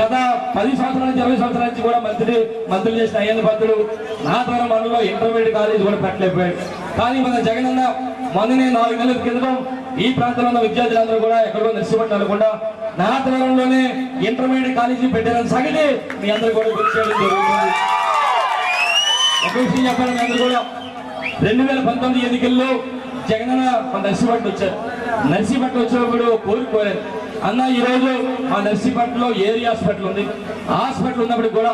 గత పది సంవత్సరాల నుంచి ఇరవై సంవత్సరాల నుంచి కూడా మంత్రి మంత్రులు చేసిన అయ్యన్న భక్తులు నా ద్వారా మనలో ఇంటర్మీడియట్ కాలేజ్ కూడా పెట్టలేకపోయాడు కానీ మన జగనన్న మొన్ననే నాలుగు నెలల క్రితం ఈ ప్రాంతంలో ఉన్న విద్యార్థులందరూ కూడా ఎక్కడో నిలిచిపెట్టారు కూడా నా ద్వారంలోనే ఇంటర్మీడియట్ కాలేజీ పెట్టారని సంగతి మీ అందరూ కూడా గుర్తు చేయడం జరుగుతుంది. ఒక విషయం చెప్పాలి మీ అందరూ కూడా. రెండు వేల పంతొమ్మిది ఎన్నికల్లో జగనన్న మన నర్సీపట్నం వచ్చారు. నర్సీపట్నం వచ్చినప్పుడు కోరుకోలేదు అన్న ఈరోజు మా నర్సీపట్నంలో ఏరియా హాస్పిటల్ ఉంది? హాస్పిటల్ ఉన్నప్పుడు కూడా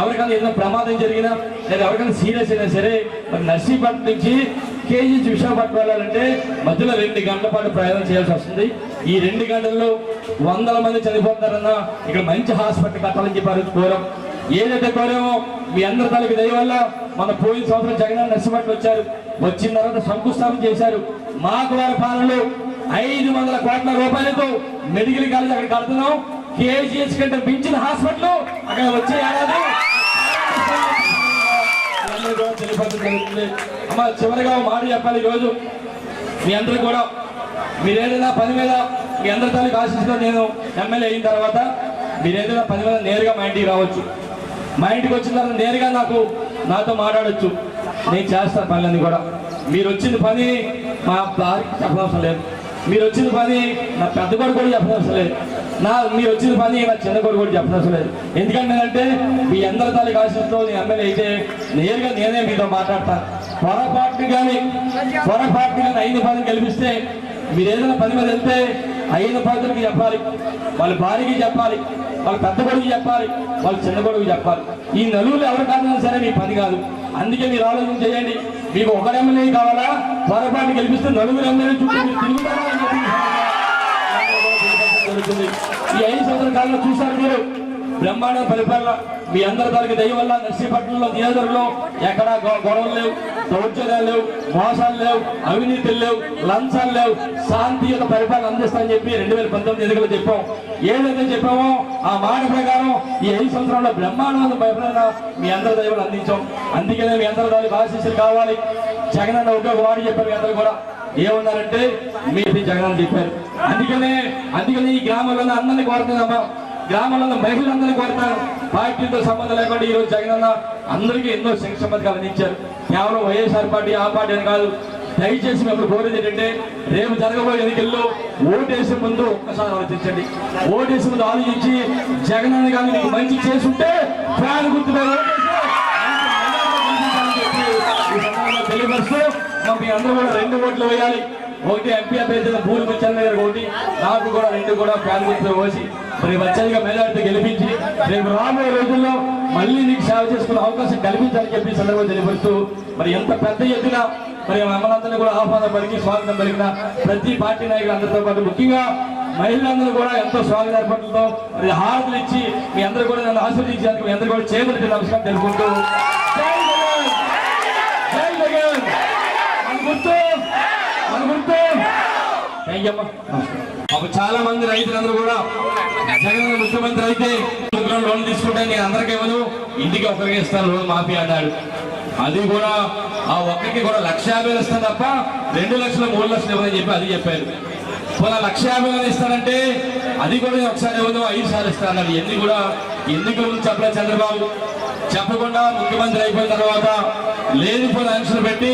ఎవరికైనా ఏదైనా ప్రమాదం జరిగినా లేదా ఎవరికైనా సీరియస్ అయినా సరే మరి నర్సీపట్నం నుంచి కేజీ విశాఖపట్నం వెళ్ళాలంటే మధ్యలో రెండు గంటల పాటు ప్రయాణం చేయాల్సి వస్తుంది. ఈ రెండు గంటల్లో వందల మంది చనిపోతారన్న ఇక్కడ మంచి హాస్పిటల్ కట్టాలని చెప్పారు కోరం. ఏదైతే కోరామో మీ అందరి తలకి దయ వల్ల మన పోయిన సంవత్సరం జగన్ నర్సిపట్ల వచ్చారు. వచ్చిన తర్వాత శంకుస్థాపన చేశారు. మాకు వారి పాలనలో ఐదు వందల కోట్ల రూపాయలతో మెడికల్ కాలేజ్ అక్కడ కడుతున్నాం. కేజీఎస్ కంటే మించిన హాస్పిటల్ అక్కడ వచ్చే ఏడాది. అమ్మ చివరిగా మాట చెప్పాలి ఈరోజు. మీ అందరూ కూడా మీరు ఏదైనా పని మీద మీ అందరి తల్లికి ఆశిస్తూ నేను ఎమ్మెల్యే అయిన తర్వాత మీరు ఏదైనా పని మీద నేరుగా మా ఇంటికి రావచ్చు. మా ఇంటికి వచ్చిన తర్వాత నేరుగా నాకు నాతో మాట్లాడొచ్చు. నేను చేస్తాను పనులన్నీ కూడా. మీరు వచ్చిన పని మా భార్య చెప్పనవసరం లేదు. మీరు వచ్చిన పని నా పెద్ద కొడుకు కూడా చెప్పనవసరం లేదు. నా మీరు వచ్చిన పని నా చిన్న కొడుకు కూడా చెప్పనవసరం లేదు. ఎందుకంటే అంటే మీ అందరి తల్లి ఆశిస్తూ నేను ఎమ్మెల్యే అయితే నేరుగా నేనే మీతో మాట్లాడతాను పొరపాటుని కానీ పొరపాటుని కానీ అయిన పని కల్పిస్తే మీరు ఏదైనా పని మీద వెళ్తే అయిన పాత్రకి చెప్పాలి. వాళ్ళ భార్యకి చెప్పాలి వాళ్ళ పెద్ద కొడుకు చెప్పాలి వాళ్ళ చిన్న కొడుకు చెప్పాలి. ఈ నలుగురు ఎవరి కాదన్నా సరే మీ పని కాదు. అందుకే మీరు ఆలోచన చేయండి. మీకు ఒక ఎమ్మెల్యే కావాలా? పొరపాటు గెలిపిస్తే నలుగురు ఎమ్మెల్యే చుట్టూ జరుగుతుంది. ఈ ఐదు సంవత్సరాల కాలంలో చూశారు మీరు. బ్రహ్మాండ పరిపాలన మీ అందరి దానికి దయ వల్ల నర్సీపట్నంలో నియోజకవర్గంలో ఎక్కడా గొడవలు లేవు. దౌర్జన్యాలు లేవు మోసాలు లేవు అవినీతులు లేవు లంచాలు లేవు. శాంతియుత పరిపాలన అందిస్తామని చెప్పి రెండు వేల పంతొమ్మిది ఎన్నికలు చెప్పాం. ఏదైతే చెప్పామో ఆ మాట ప్రకారం ఈ ఐదు సంవత్సరంలో బ్రహ్మాండమైన పరిపాలన మీ అందరి దైవాలు అందించాం. అందుకనే మీ అందరి దాని ఆశీస్సులు కావాలి. జగన్ అన్న ఒక మాట చెప్పారు మీ అందరూ కూడా. ఏమన్నారంటే మీరు జగన్ అని చెప్పారు. అందుకనే అందుకనే ఈ గ్రామంలో అందరినీ కోరుతున్నామా? గ్రామంలో మహిళలందరినీ కోరుతాను. పార్టీతో సంబంధం లేకుండా ఈరోజు జగనన్న అందరికీ ఎన్నో సంక్షేమ పథకాలు అందించారు. కేవలం వైఎస్ఆర్ పార్టీ ఆ పార్టీ అని కాదు. దయచేసి మేము కోరేది ఏంటంటే రేపు జరగబోయే ఎన్నికల్లో ఓటేసే ముందు ఒక్కసారి ఆలోచించండి. ఓటేసే ముందు ఆలోచించి జగన్ అన్న మీకు మంచి చేసుంటే ఫ్యాన్ గుర్తుపై తెలియపరుస్తూ మీ అందరూ కూడా రెండు ఓట్లు వేయాలి. ఒకటి ఎంపీ అభ్యర్థి భూమి వచ్చాను దగ్గర ఒకటి నాకు కూడా రెండు కూడా ఫ్యాన్ గుర్తు పోసి మరి వచ్చేదిగా మెజార్టీ గెలిపించి రేపు రాబోయే రోజుల్లో మళ్ళీ నీకు సేవ చేసుకునే అవకాశం కల్పించాలని చెప్పి సందర్భంగా తెలియపరుస్తూ మరి ఎంత పెద్ద ఎత్తున మరి మమ్మల్ని కూడా ఆహ్వానం పలికి స్వాగతం పలికిన ప్రతి పార్టీ నాయకులందరితో పాటు ముఖ్యంగా మహిళలందరూ కూడా ఎంతో స్వాగత ఏర్పాట్లతో మరి హారతులు ఇచ్చి మీ అందరూ కూడా నన్ను ఆశీర్వదించడానికి మీ అందరూ కూడా చేతులు నమస్కారం తెలుపుకుంటూ అప్పుడు చాలా మంది రైతులందరూ కూడా జగన్ ముఖ్యమంత్రి అయితే లోన్ తీసుకుంటే నేను అందరికీ ఇవ్వను ఇంటికి ఒకరికి ఇస్తాను లోన్ మాఫీ అన్నాడు అది కూడా ఆ ఒక్కరికి కూడా లక్ష యాభై వేలు ఇస్తాను తప్ప రెండు లక్షలు మూడు లక్షలు ఇవ్వదని చెప్పి అది చెప్పారు. పోలా లక్ష యాభై వేలు ఇస్తానంటే అది కూడా ఒకసారి ఇవ్వదు ఐదు సార్లు ఇస్తాను ఎందుకు ఎన్ని కూడా ఎందుకు చెప్పలేదు చంద్రబాబు? చెప్పకుండా ముఖ్యమంత్రి అయిపోయిన తర్వాత లేనిపోయిన ఆంక్షలు పెట్టి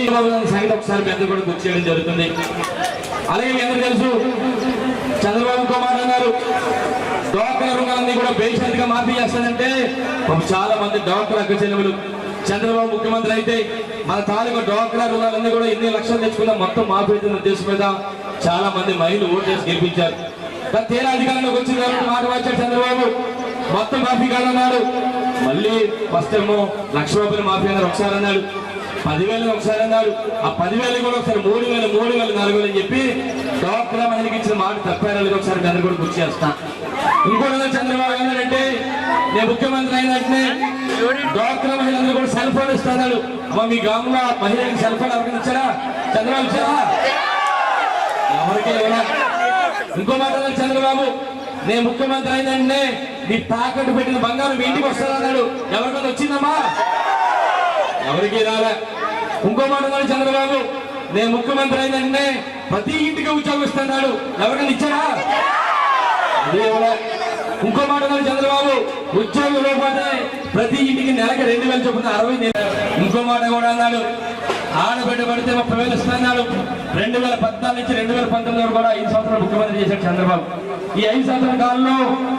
సంగతి ఒకసారి పెద్ద కూడా గుర్తు చేయడం జరుగుతుంది. అలాగే మీ అందరూ తెలుసు చంద్రబాబు కుమార్ అన్నారు. డాక్టర్ రుణాలన్నీ కూడా బేషరతుగా మాఫీ చేస్తానంటే చాలా మంది డాక్టర్ అక్క చెల్లెములు. చంద్రబాబు ముఖ్యమంత్రి అయితే మన తాలూకు డాక్టర్ రుణాలన్నీ కూడా ఎన్ని లక్షలు తెచ్చుకున్నా మొత్తం మాఫీ అవుతున్న ఉద్దేశం మీద చాలా మంది మహిళలు ఓటేసి గెలిపించారు తీరా అధికారంలోకి వచ్చిన తర్వాత మాట వచ్చారు చంద్రబాబు. మొత్తం మాఫీ కాదన్నాడు. మళ్ళీ ఫస్ట్ ఏమో లక్ష రూపాయలు మాఫీ అన్నారు ఒకసారి అన్నాడు. పదివేలు ఒకసారి అన్నాడు. ఆ పదివేలు కూడా ఒకసారి మూడు వేలు మూడు వేలు నాలుగు వేలు అని చెప్పి డాక్టర్ మహిళకి ఇచ్చిన మాట తప్పారు. ఒకసారి అందరు కూడా గుర్తు చేస్తాను ఇంకోటి చంద్రబాబు ఏమన్నాడంటే నేను ముఖ్యమంత్రి అయిన వెంటనే డాక్టర్ కూడా సెల్ ఫోన్ ఇస్తాడు అమ్మ మీ గ్రామంలో మహిళకి సెల్ ఫోన్ చంద్రబాబు ఇచ్చారా? ఎవరికి ఇంకో మాట చంద్రబాబు నేను ముఖ్యమంత్రి అయిన వెంటనే నీ తాకట్టు పెట్టిన బంగారం మీ ఇంటికి వస్తానన్నాడు ఎవరికైనా వచ్చిందమ్మా? ఎవరికి రాలే. ఇంకో మాట చంద్రబాబు నేను ముఖ్యమంత్రి అయిన వెంటనే ప్రతి ఇంటికి ఉద్యోగం ఇస్తున్నాడు. ఎవరికైనా ఇచ్చారా? ఇంకో మాట చంద్రబాబు. ఉద్యోగం లేకపోతే ప్రతి ఇంటికి నెలకి రెండు వేలు చొప్పున అరవై ఇంకో మాట కూడా అన్నాడు. ఆడబిడ్డ పడితే ముప్పై వేలు ఇస్తున్నాడు రెండు వేల పద్నాలుగు నుంచి రెండు వేల పంతొమ్మిది వరకు కూడా ఐదు సంవత్సరాలు ముఖ్యమంత్రి చేశాడు చంద్రబాబు. ఈ ఐదు సంవత్సరాల కాలంలో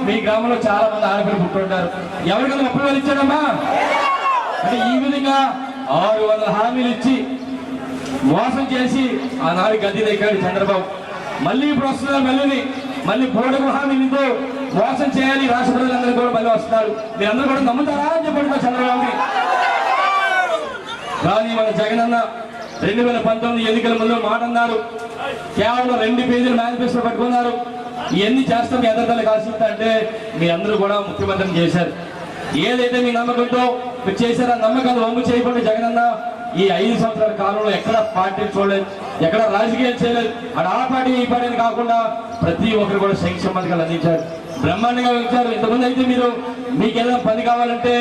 మీ గ్రామంలో చాలా మంది ఆడపిల్లలు పుట్టుంటారు ఎవరికైనా ముప్పై వేలు ఇచ్చాడమ్మా? అంటే ఈ విధంగా ఆరు వందల హామీలు ఇచ్చి మోసం చేసి ఆనాడు గద్దె ఎక్కాడు చంద్రబాబు. మళ్ళీ ఇప్పుడు వస్తున్నారు మళ్ళీ మళ్ళీ పోడకు మీతో మోసం చేయాలి రాష్ట్ర ప్రజలందరూ కూడా మళ్ళీ వస్తున్నారు. మీరందరూ కూడా నమ్ముతారా అని చెప్పండి మా చంద్రబాబుని. కానీ మన జగనన్న రెండు వేల పంతొమ్మిది ఎన్నికల ముందు మాట అన్నారు. కేవలం రెండు పేజీలు మేనిఫెస్టో పట్టుకున్నారు. ఇవన్నీ చేస్తాం మీ అందరితో కాల్సింది అంటే మీ అందరూ కూడా ముఖ్యమంత్రిని చేశారు. ఏదైతే మీ నమ్మకంతో మీరు చేశారో ఆ నమ్మకాన్ని వమ్ము చేయకుండా అన్న ఈ ఐదు సంవత్సరాల కాలంలో ఎక్కడ పార్టీ చూడలేదు. ఎక్కడ రాజకీయాలు చేయలేదు. అక్కడ ఆ పార్టీ ఈ పార్టీ అని కాకుండా ప్రతి ఒక్కరు కూడా సంక్షేమ పథకాలు అందించారు. బ్రహ్మాండంగా ఇచ్చారు ఇంతమంది అయితే మీరు మీకు ఏదైనా పని కావాలంటే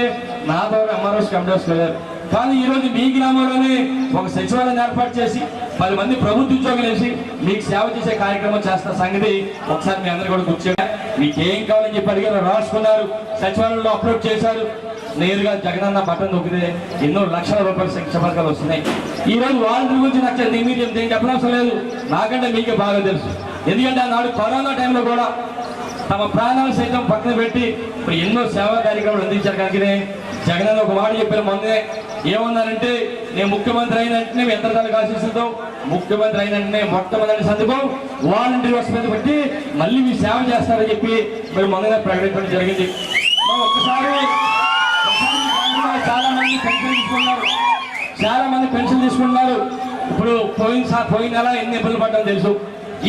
నా ద్వారా ఎంఆర్ఓస్ కమిటీస్ వెళ్ళారు. కానీ ఈరోజు మీ గ్రామంలోనే ఒక సచివాలయం ఏర్పాటు చేసి పది మంది ప్రభుత్వ ఉద్యోగులు వేసి మీకు సేవ చేసే కార్యక్రమం చేస్తున్న సంగతి ఒకసారి మీ అందరూ కూడా గుర్తు మీకేం ఏం కావాలని చెప్పి అడిగారు రాసుకున్నారు సచివాలయంలో అప్లోడ్ చేశారు. నేరుగా జగనన్న బటన్ నొక్కితే ఎన్నో లక్షల రూపాయల సంక్షేమ పథకాలు వస్తున్నాయి. ఈ రోజు వాలంటీర్ గురించి నాకు చెప్తే మీరు ఏం చెప్పనవసరం లేదు. నాకంటే మీకే బాగా తెలుసు. ఎందుకంటే ఆనాడు కరోనా టైంలో కూడా తమ ప్రాణాలు సైతం పక్కన పెట్టి ఇప్పుడు ఎన్నో సేవా కార్యక్రమాలు అందించారు. కనుకనే జగన్ ఒక మాట చెప్పారు మొన్నే ఏమన్నారంటే నేను ముఖ్యమంత్రి అయిన వెంటనే మీ ఎంతకాలకు ఆశిస్తుందో ముఖ్యమంత్రి అయిన వెంటనే మొట్టమొదటి సందర్భం వాలంటీర్ వ్యవస్థ మీద పెట్టి మళ్ళీ మీ సేవ చేస్తారని చెప్పి మరి మొన్ననే ప్రకటించడం జరిగింది. ఒక్కసారి చాలా మంది పెన్షన్ తీసుకున్నారు. చాలా మంది పెన్షన్ తీసుకున్నారు ఇప్పుడు పోయిన పోయిన నెల ఎన్ని ఇబ్బందులు పడ్డాం తెలుసు.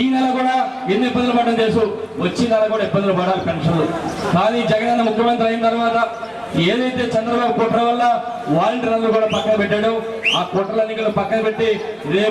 ఈ నెల కూడా ఎన్ని ఇబ్బందులు పడ్డం తెలుసు. వచ్చే నెల కూడా ఇబ్బందులు పడాలి పెన్షన్లు. కానీ జగనన్న ముఖ్యమంత్రి అయిన తర్వాత ఏదైతే చంద్రబాబు కుట్ర వల్ల వాలంటీర్లను కూడా పక్కన పెట్టాడో ఆ కుట్రలన్నీ కూడా పక్కన పెట్టి రేపు